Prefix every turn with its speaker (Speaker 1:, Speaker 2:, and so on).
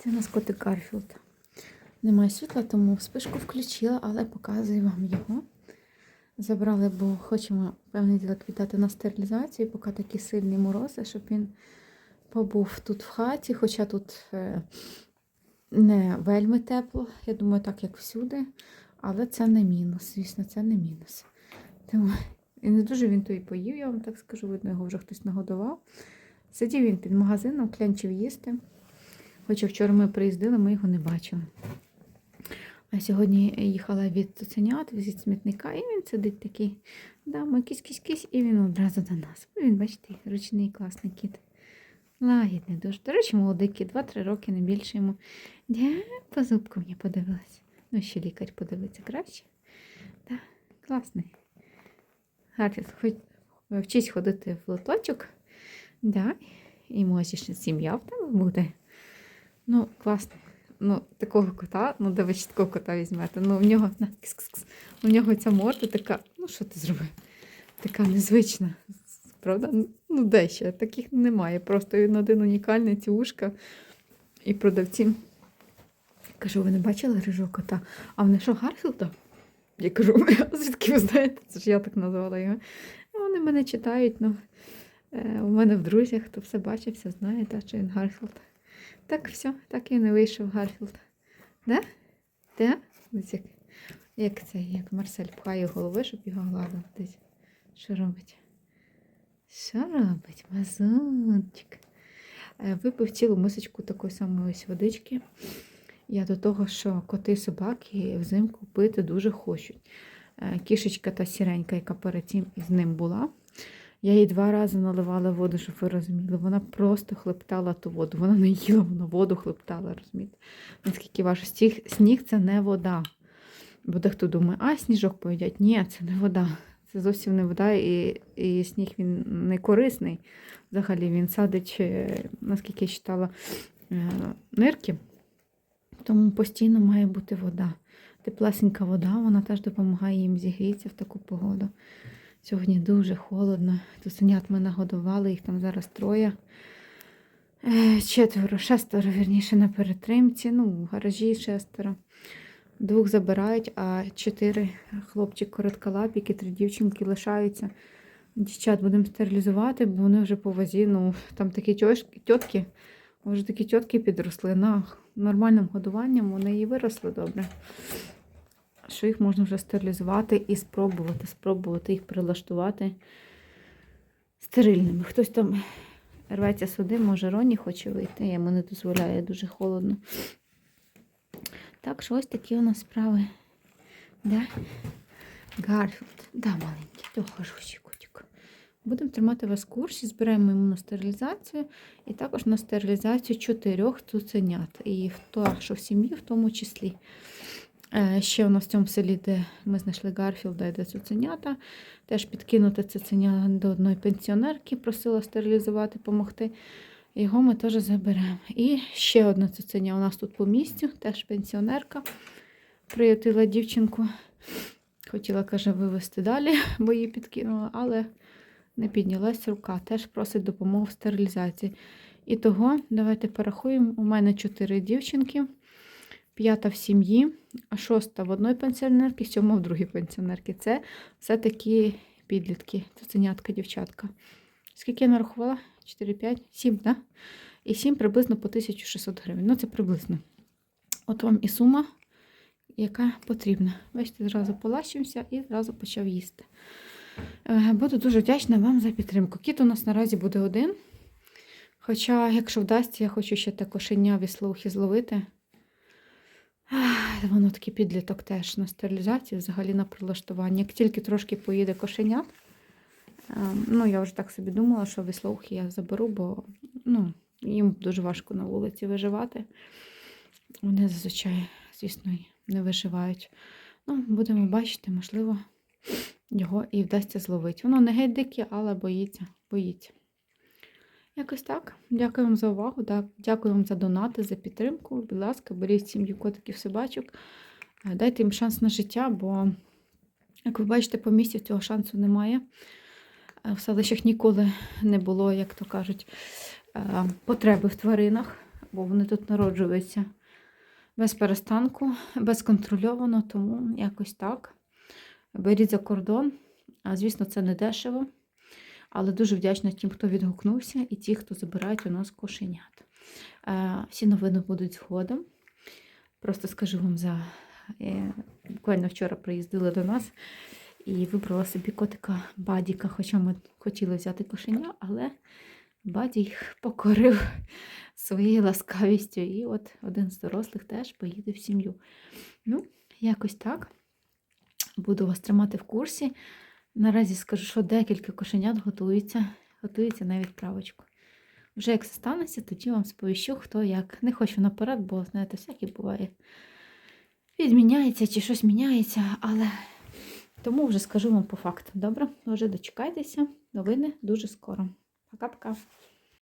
Speaker 1: Це у нас котик Гарфілд. Немає світла, тому спишку включила, але показую вам його. Забрали, бо хочемо певний ділок віддати на стерилізацію, поки такі сильні морози, щоб він побув тут в хаті, хоча тут е, не вельми тепло. Я думаю, так як всюди. Але це не мінус, звісно, це не мінус. Тому і не дуже він то і поїв, я вам так скажу, видно, його вже хтось нагодував. Сидів він під магазином, клянчив їсти. Хоча вчора ми приїздили, ми його не бачили. А сьогодні їхала від цуценят, від смітника, і він сидить такий, да, ми кісь-кісь-кісь, і він одразу до нас. Він, бачите, ручний класний кіт. Лагідний дуже. До речі, молодий кіт, 2-3 роки, не більше йому. Я по зубку мені подивилась. Ну, ще лікар подивиться краще. Так, класний. Гарфіс, хоч вчись ходити в лоточок. Да, і може ще сім'я в тебе буде. Ну, класно. Ну, такого кота, ну де ви ще такого кота візьмете. Ну, в нього на, кс-кс-кс. у нього ця морда така, ну що ти зробив? Така незвична. Правда? Ну, де ще? Таких немає. Просто він один унікальний, ці ушка. І продавці. Кажу, ви не бачили рижого кота? А вони що, Гарфілда? Я кажу, звідки ви знаєте? Це ж я так назвала його. Ну, Вони мене читають, ну е, у мене в друзях, хто все бачив, все знає, та, що він Гарфілд. Так, все, так і не вийшов Гарфілд. Да? Да? Ось як, як це, як Марсель пхає голови, щоб його гладив. Десь. Що робить? Що робить? Мазунчик. Е, Випив цілу мисочку такої самої ось водички. Я до того, що коти собаки взимку пити дуже хочуть. Е, Кішечка та сіренька, яка перед цим із ним була. Я їй два рази наливала воду, щоб ви розуміли. Вона просто хлептала ту воду. Вона не їла, вона воду хлептала, розумієте? Наскільки ваш сніг, сніг це не вода. Бо дехто думає, а сніжок поїдять. Ні, це не вода. Це зовсім не вода, і, і сніг він не корисний. Взагалі він садить, е, наскільки я читала, е, нирки. Тому постійно має бути вода. Теплесенька вода, вона теж допомагає їм зігрітися в таку погоду. Сьогодні дуже холодно. Тусенят ми нагодували, їх там зараз троє. Е, Четверо, шестеро, вірніше, на перетримці. Ну, в гаражі шестеро. Двох забирають, а чотири хлопчик коротколапік і три дівчинки лишаються. Дівчат будемо стерилізувати, бо вони вже по вазі, ну, там такі тьотки, вже такі тьотки підросли. На нормальним годуванням вони і виросли добре. Що їх можна вже стерилізувати і спробувати, спробувати їх прилаштувати стерильними. Хтось там рветься сюди, може Роні хоче вийти, я йому не дозволяю, дуже холодно. Так що ось такі у нас справи. Да? Гарфілд, да, маленький, то хороший котик. Будемо тримати вас в курсі, збираємо йому на стерилізацію і також на стерилізацію чотирьох цуценят. І хто, що в сім'ї, в тому числі. Е, Ще у нас в цьому селі, де ми знайшли Гарфілда, де цуценята. Теж підкинути цуценя до одної пенсіонерки, просила стерилізувати, допомогти. Його ми теж заберемо. І ще одне цуценя у нас тут по місцю, теж пенсіонерка. Приютила дівчинку. Хотіла, каже, вивезти далі, бо її підкинула, але не піднялась рука. Теж просить допомогу в стерилізації. І того, давайте порахуємо. У мене чотири дівчинки, п'ята в сім'ї, а шоста в одної пенсіонерки, сьома в другій пенсіонерки. Це все такі підлітки, цуценятка, дівчатка. Скільки я нарахувала? 4, 5, 7, так? Да? І 7 приблизно по 1600 гривень. Ну, це приблизно. От вам і сума, яка потрібна. Бачите, зразу полащився і зразу почав їсти. Е, Буду дуже вдячна вам за підтримку. Кіт у нас наразі буде один. Хоча, якщо вдасться, я хочу ще те кошеня віслоухи зловити. Воно такий підліток теж на стерилізацію, взагалі на прилаштування. Як тільки трошки поїде кошенят, е, ну я вже так собі думала, що віслоухи я заберу, бо ну, їм дуже важко на вулиці виживати. Вони зазвичай, звісно, не виживають. Ну, будемо бачити, можливо, його і вдасться зловити. Воно не геть дике, але боїться, боїться. Якось так. Дякую вам за увагу. да- Дякую вам за донати, за підтримку. Будь ласка, беріть сім'ю котиків собачок. Е, Дайте їм шанс на життя, бо, як ви бачите, по місті цього шансу немає. Е, В селищах ніколи не було, як то кажуть, е, потреби в тваринах. Бо вони тут народжуються без перестанку, безконтрольовано, тому якось так. Беріть за кордон. А, звісно, це не дешево. Але дуже вдячна тим, хто відгукнувся, і ті, хто забирають у нас кошенят. Е, Всі новини будуть згодом. Просто скажу вам за е, буквально вчора приїздили до нас і вибрала собі котика Бадіка. Хоча ми хотіли взяти кошеня, але Баді їх покорив своєю ласкавістю. І от один з дорослих теж поїде в сім'ю. Ну, якось так. Буду вас тримати в курсі. Наразі скажу, що декілька кошенят готуються, готується на відправочку. Вже як це станеться, тоді вам сповіщу, хто як. Не хочу наперед, бо, знаєте, всяке буває. Відміняється чи щось міняється, але тому вже скажу вам по факту. Добре? Вже дочекайтеся. Новини дуже скоро. Пока-пока.